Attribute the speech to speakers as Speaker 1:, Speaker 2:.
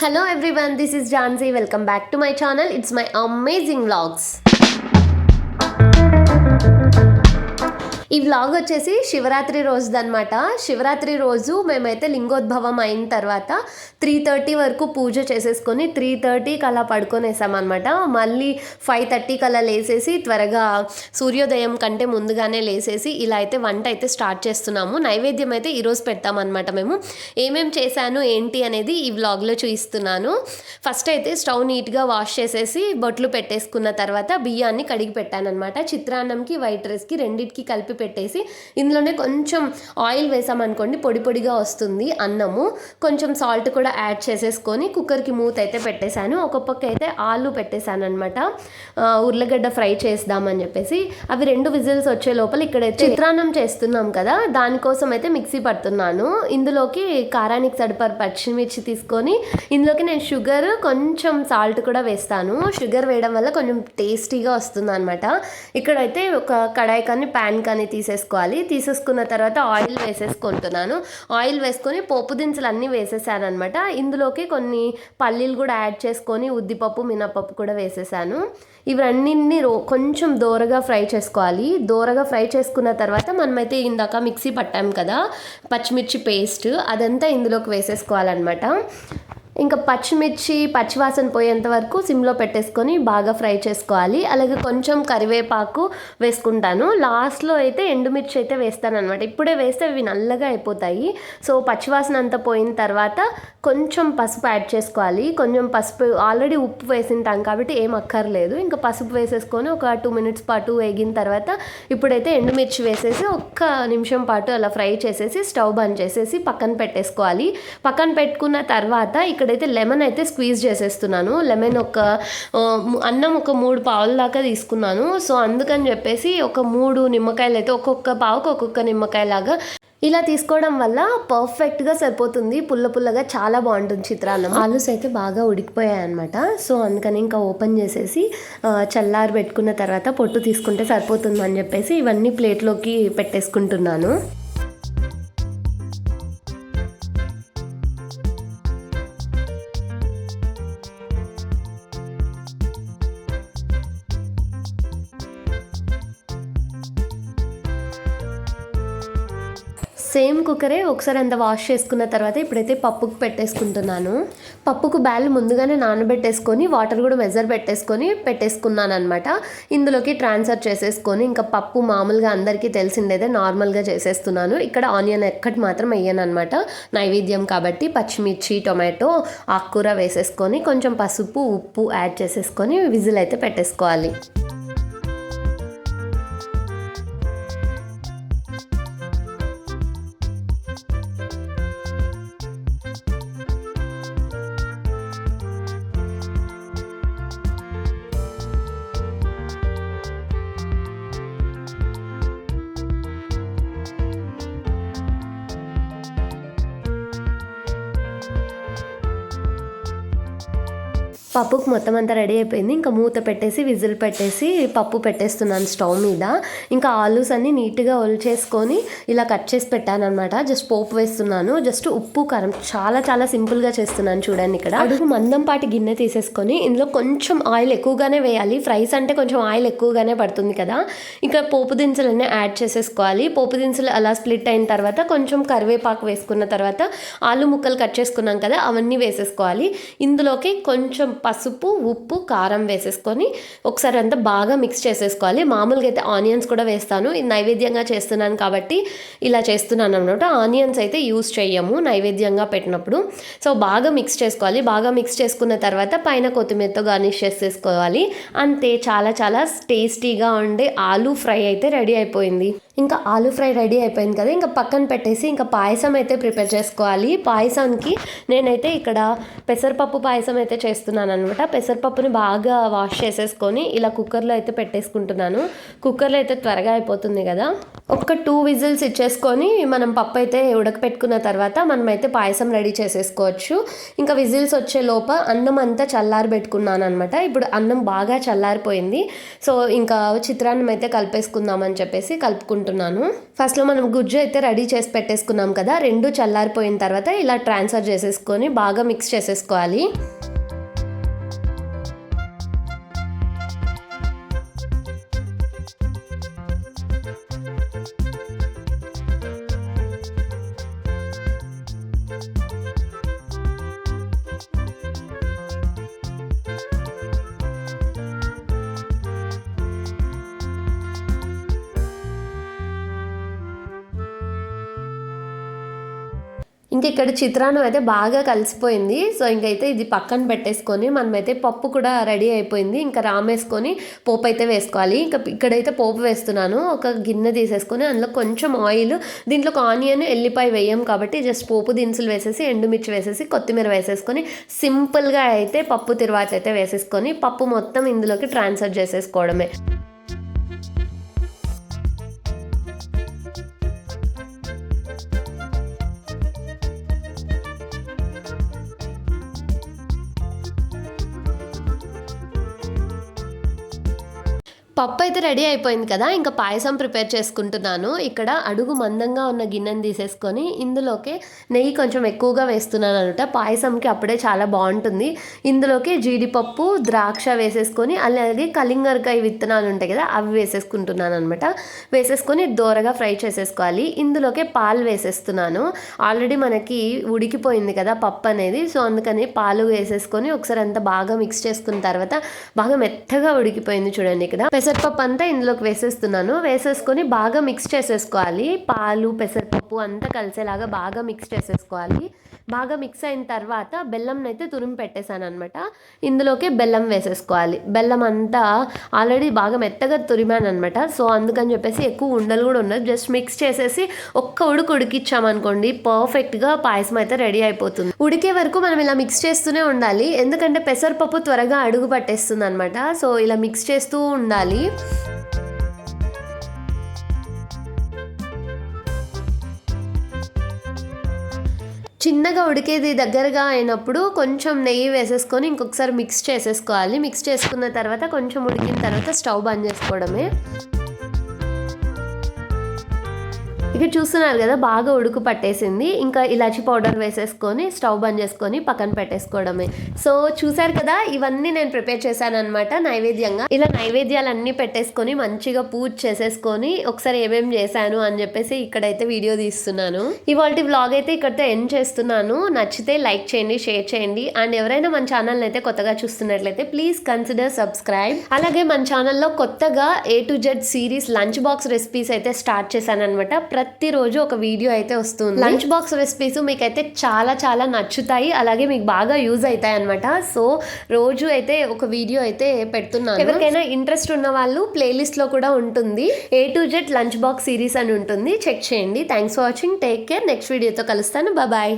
Speaker 1: Hello everyone, this is Janzi. Welcome back to my channel. It's my amazing vlogs. ఈ vlog వచ్చేసి శివరాత్రి రోజుది అనమాట శివరాత్రి రోజు మేమైతే లింగోద్భవం అయిన తర్వాత త్రీ థర్టీ వరకు పూజ చేసేసుకొని త్రీ థర్టీకి అలా పడుకొనేసామన్నమాట. మళ్ళీ ఫైవ్ థర్టీకి అలా లేసేసి త్వరగా సూర్యోదయం కంటే ముందుగానే లేసేసి ఇలా అయితే వంట అయితే స్టార్ట్ చేస్తున్నాము. నైవేద్యం అయితే ఈరోజు పెడతామన్నమాట మేము. ఏమేమి చేశాను ఏంటి అనేది ఈ వ్లాగ్లో చూపిస్తున్నాను ఫస్ట్ అయితే స్టవ్ నీట్గా వాష్ చేసేసి బొట్లు పెట్టేసుకున్న తర్వాత బియ్యాన్ని కడిగి పెట్టాను అనమాట చిత్రాన్నంకి వైట్ రైస్కి రెండింటికి కలిపి పెట్టేసి ఇందులోనే కొంచెం ఆయిల్ వేసామనుకోండి పొడి పొడిగా వస్తుంది అన్నము. కొంచెం సాల్ట్ కూడా యాడ్ చేసేసుకొని కుక్కర్కి మూత అయితే పెట్టేశాను. ఒక పక్క అయితే ఆలు పెట్టేశాను అనమాట ఉర్లగడ్డ ఫ్రై చేద్దామని చెప్పేసి. అవి రెండు విజిల్స్ వచ్చే లోపల ఇక్కడ చిత్రాన్నం చేస్తున్నాం కదా దానికోసం అయితే మిక్సీ పడుతున్నాను. ఇందులోకి కారానికి సరిపడ పచ్చిమిర్చి తీసుకొని ఇందులోకి నేను షుగర్ కొంచెం సాల్ట్ కూడా వేస్తాను. షుగర్ వేయడం వల్ల కొంచెం టేస్టీగా వస్తుంది అనమాట ఇక్కడైతే ఒక కడాయి కానీ ప్యాన్ కానీ తీసేసుకోవాలి. తీసేసుకున్న తర్వాత ఆయిల్ వేసేసుకుంటున్నాను. ఆయిల్ వేసుకొని పోపు దినుసులు అన్నీ వేసేసాను అనమాట ఇందులోకి కొన్ని పల్లీలు కూడా యాడ్ చేసుకొని ఉద్దిపప్పు మినపప్పు కూడా వేసేసాను. ఇవన్నీ రో కొంచెం దోరగా ఫ్రై చేసుకోవాలి. దోరగా ఫ్రై చేసుకున్న తర్వాత మనమైతే ఇందాక మిక్సీ పట్టాం కదా పచ్చిమిర్చి పేస్ట్ అదంతా ఇందులోకి వేసేసుకోవాలన్నమాట. ఇంకా పచ్చిమిర్చి పచ్చివాసన పోయేంత వరకు సిమ్లో పెట్టేసుకొని బాగా ఫ్రై చేసుకోవాలి. అలాగే కొంచెం కరివేపాకు వేసుకుంటాను. లాస్ట్లో అయితే ఎండుమిర్చి అయితే వేస్తాను అనమాట ఇప్పుడే వేస్తే అవి నల్లగా అయిపోతాయి. సో పచ్చివాసన అంతా పోయిన తర్వాత కొంచెం పసుపు యాడ్ చేసుకోవాలి. కొంచెం పసుపు ఆల్రెడీ ఉప్పు వేసింటాం కాబట్టి ఏం అక్కర్లేదు. ఇంకా పసుపు వేసేసుకొని ఒక టూ మినిట్స్ పాటు వేగిన తర్వాత ఇప్పుడైతే ఎండుమిర్చి వేసేసి ఒక్క నిమిషం పాటు అలా ఫ్రై చేసేసి స్టవ్ బంద్ చేసేసి పక్కన పెట్టేసుకోవాలి. పక్కన పెట్టుకున్న తర్వాత ఇక్కడ ఇక్కడైతే లెమన్ అయితే స్క్వీజ్ చేసేస్తున్నాను. లెమన్ ఒక అన్నం ఒక మూడు పావుల దాకా తీసుకున్నాను. సో అందుకని చెప్పేసి ఒక మూడు నిమ్మకాయలు అయితే ఒక్కొక్క పావుకు ఒక్కొక్క నిమ్మకాయలాగా ఇలా తీసుకోవడం వల్ల పర్ఫెక్ట్గా సరిపోతుంది. పుల్ల పుల్లగా చాలా బాగుంటుంది చిత్రాన్నం. ఆలూస్ అయితే బాగా ఉడికిపోయాయి అనమాట సో అందుకని ఇంకా ఓపెన్ చేసేసి చల్లారి పెట్టుకున్న తర్వాత పొట్టు తీసుకుంటే సరిపోతుంది అని చెప్పేసి ఇవన్నీ ప్లేట్లోకి పెట్టేసుకుంటున్నాను. సేమ్ కుక్కరే ఒకసారి అంత వాష్ చేసుకున్న తర్వాత ఇప్పుడైతే పప్పుకు పెట్టేసుకుంటున్నాను. పప్పుకు బ్యాల్ ముందుగానే నానబెట్టేసుకొని వాటర్ కూడా మెజర్ పెట్టేసుకొని పెట్టేసుకున్నాను అనమాట ఇందులోకి ట్రాన్స్ఫర్ చేసేసుకొని ఇంకా పప్పు మామూలుగా అందరికీ తెలిసిందేదే నార్మల్గా చేసేస్తున్నాను. ఇక్కడ ఆనియన్ ఎక్కటి మాత్రం వేయను అనమాట నైవేద్యం కాబట్టి పచ్చిమిర్చి టొమాటో ఆకుకూర వేసేసుకొని కొంచెం పసుపు ఉప్పు యాడ్ చేసేసుకొని విజిల్ అయితే పెట్టేసుకోవాలి. పప్పుకు మొత్తం అంతా రెడీ అయిపోయింది. ఇంకా మూత పెట్టేసి విజిల్ పెట్టేసి పప్పు పెట్టేస్తున్నాను స్టవ్ మీద. ఇంకా ఆలూస్ అన్నీ నీట్గా ఒలిచేసుకొని ఇలా కట్ చేసి పెట్టాను అనమాట జస్ట్ పోపు వేస్తున్నాను. జస్ట్ ఉప్పు కారం చాలా చాలా సింపుల్గా చేస్తున్నాను చూడండి ఇక్కడ. అడుగు మందంపాటి గిన్నె తీసేసుకొని ఇందులో కొంచెం ఆయిల్ ఎక్కువగానే వేయాలి. ఫ్రైస్ అంటే కొంచెం ఆయిల్ ఎక్కువగానే పడుతుంది కదా. ఇంకా పోపు దినుసులన్నీ యాడ్ చేసేసుకోవాలి. పోపు దినుసులు అలా స్ప్లిట్ అయిన తర్వాత కొంచెం కరివేపాకు వేసుకున్న తర్వాత ఆలు ముక్కలు కట్ చేసుకున్నాం కదా అవన్నీ వేసేసుకోవాలి. ఇందులోకి కొంచెం పసుపు ఉప్పు కారం వేసేసుకొని ఒకసారి అంతా బాగా మిక్స్ చేసేసుకోవాలి. మామూలుగా అయితే ఆనియన్స్ కూడా వేస్తాను. ఇది నైవేద్యంగా చేస్తున్నాను కాబట్టి ఇలా చేస్తున్నాను అనమాట ఆనియన్స్ అయితే యూస్ చేయము నైవేద్యంగా పెట్టినప్పుడు. సో బాగా మిక్స్ చేసుకోవాలి. బాగా మిక్స్ చేసుకున్న తర్వాత పైన కొత్తిమీరతో గార్నిష్ చేసేసుకోవాలి. అంతే చాలా చాలా టేస్టీగా ఉండే ఆలూ ఫ్రై అయితే రెడీ అయిపోయింది. ఇంకా ఆలూ ఫ్రై రెడీ అయిపోయింది కదా ఇంకా పక్కన పెట్టేసి ఇంకా పాయసం అయితే ప్రిపేర్ చేసుకోవాలి. పాయసానికి నేనైతే ఇక్కడ పెసరపప్పు పాయసం అయితే చేస్తున్నాను అనమాట పెసరపప్పుని బాగా వాష్ చేసేసుకొని ఇలా కుక్కర్లో అయితే పెట్టేసుకుంటున్నాను. కుక్కర్లో అయితే త్వరగా అయిపోతుంది కదా. ఒక టూ విజిల్స్ ఇచ్చేసుకొని మనం పప్పు అయితే ఉడకపెట్టుకున్న తర్వాత మనమైతే పాయసం రెడీ చేసేసుకోవచ్చు. ఇంకా విజిల్స్ వచ్చే లోప అన్నం అంతా చల్లారి పెట్టుకున్నాను అనమాట ఇప్పుడు అన్నం బాగా చల్లారిపోయింది. సో ఇంకా చిత్రాన్నం అయితే కలిపేసుకుందామని చెప్పేసి కలుపుకుంటున్నాను. ఫస్ట్లో మనం గుజ్జు అయితే రెడీ చేసి పెట్టేసుకున్నాం కదా రెండు చల్లారిపోయిన తర్వాత ఇలా ట్రాన్స్ఫర్ చేసేసుకొని బాగా మిక్స్ చేసేసుకోవాలి. ఇంక ఇక్కడ చిత్రాన్నం అయితే బాగా కలిసిపోయింది. సో ఇంకైతే ఇది పక్కన పెట్టేసుకొని మనమైతే పప్పు కూడా రెడీ అయిపోయింది. ఇంకా రామేసుకొని పోపు అయితే వేసుకోవాలి. ఇంకా ఇక్కడైతే పోపు వేస్తున్నాను. ఒక గిన్నె తీసేసుకొని అందులో కొంచెం ఆయిల్ దీంట్లో ఒక ఆనియన్ ఎల్లిపాయ వేయం కాబట్టి జస్ట్ పోపు దినుసులు వేసేసి ఎండుమిర్చి వేసేసి కొత్తిమీర వేసేసుకొని సింపుల్గా అయితే పప్పు తిరువాత అయితే వేసేసుకొని పప్పు మొత్తం ఇందులోకి ట్రాన్స్ఫర్ చేసేసుకోవడమే. పప్పు అయితే రెడీ అయిపోయింది కదా ఇంకా పాయసం ప్రిపేర్ చేసుకుంటున్నాను. ఇక్కడ అడుగు మందంగా ఉన్న గిన్నెని తీసేసుకొని ఇందులోకి నెయ్యి కొంచెం ఎక్కువగా వేస్తున్నాను అనమాట పాయసంకి అప్పుడే చాలా బాగుంటుంది. ఇందులోకి జీడిపప్పు ద్రాక్ష వేసేసుకొని అలాగే కలింగరకాయ విత్తనాలు ఉంటాయి కదా అవి వేసేసుకుంటున్నాను అనమాట వేసేసుకొని దోరగా ఫ్రై చేసేసుకోవాలి. ఇందులోకి పాలు వేసేస్తున్నాను. ఆల్రెడీ మనకి ఉడికిపోయింది కదా పప్పు అనేది సో అందుకని పాలు వేసేసుకొని ఒకసారి అంతా బాగా మిక్స్ చేసుకున్న తర్వాత బాగా మెత్తగా ఉడికిపోయింది చూడండి ఇక్కడ. పెసరపప్పు అంతా ఇందులోకి వేసేస్తున్నాను. వేసేసుకొని బాగా మిక్స్ చేసేసుకోవాలి. పాలు పెసరపప్పు అంతా కలిసేలాగా బాగా మిక్స్ చేసేసుకోవాలి. బాగా మిక్స్ అయిన తర్వాత బెల్లం అయితే తురిమి పెట్టేశాను అనమాట ఇందులోకి బెల్లం వేసేసుకోవాలి. బెల్లం అంతా ఆల్రెడీ బాగా మెత్తగా తురిమాను అనమాట సో అందుకని చెప్పేసి ఎక్కువ ఉండలు కూడా ఉండదు. జస్ట్ మిక్స్ చేసేసి ఒక్క ఉడుకు ఉడికిచ్చామనుకోండి పర్ఫెక్ట్గా పాయసం అయితే రెడీ అయిపోతుంది. ఉడికే వరకు మనం ఇలా మిక్స్ చేస్తూనే ఉండాలి. ఎందుకంటే పెసరపప్పు త్వరగా అడుగు పట్టేస్తుంది అనమాట సో ఇలా మిక్స్ చేస్తూ ఉండాలి. చిన్నగా ఉడికేది దగ్గరగా అయినప్పుడు కొంచెం నెయ్యి వేసేసుకొని ఇంకొకసారి మిక్స్ చేసేసుకోవాలి. మిక్స్ చేసుకున్న తర్వాత కొంచెం ఉడికిన తర్వాత స్టవ్ బంద్ చేసుకోవడమే. ఇక చూస్తున్నారు కదా బాగా ఉడుకు పట్టేసింది. ఇంకా ఇలాచి పౌడర్ వేసేసుకొని స్టవ్ బంద్ చేసుకొని పక్కన పెట్టేసుకోవడమే. సో చూసారు కదా ఇవన్నీ నేను ప్రిపేర్ చేశాను అనమాట నైవేద్యంగా. ఇలా నైవేద్యాలు అన్ని పెట్టేసుకొని మంచిగా పూజ చేసేసుకొని ఒకసారి ఏమేమి చేశాను అని చెప్పేసి ఇక్కడైతే వీడియో తీస్తున్నాను. ఇవాళ వ్లాగ్ అయితే ఇక్కడితో ఎండ్ చేస్తున్నాను. నచ్చితే లైక్ చేయండి షేర్ చేయండి. అండ్ ఎవరైనా మన ఛానల్ అయితే కొత్తగా చూస్తున్నట్లయితే ప్లీజ్ కన్సిడర్ సబ్స్క్రైబ్ అలాగే మన ఛానల్లో కొత్తగా A to Z series lunch box recipes అయితే స్టార్ట్ చేశాను అనమాట ప్రతిరోజు ఒక వీడియో అయితే వస్తుంది. లంచ్ బాక్స్ రెసిపీస్ మీకైతే చాలా చాలా నచ్చుతాయి. అలాగే మీకు బాగా యూజ్ అవుతాయి అనమాట సో రోజు అయితే ఒక వీడియో అయితే పెడుతున్నాను. ఎవరికైనా ఇంట్రెస్ట్ ఉన్న వాళ్ళు ప్లేలిస్ట్లో కూడా ఉంటుంది. A to Z lunch box series అని ఉంటుంది. చెక్ చేయండి. Thanks for watching take care next వీడియోతో కలుస్తాను. బాయ్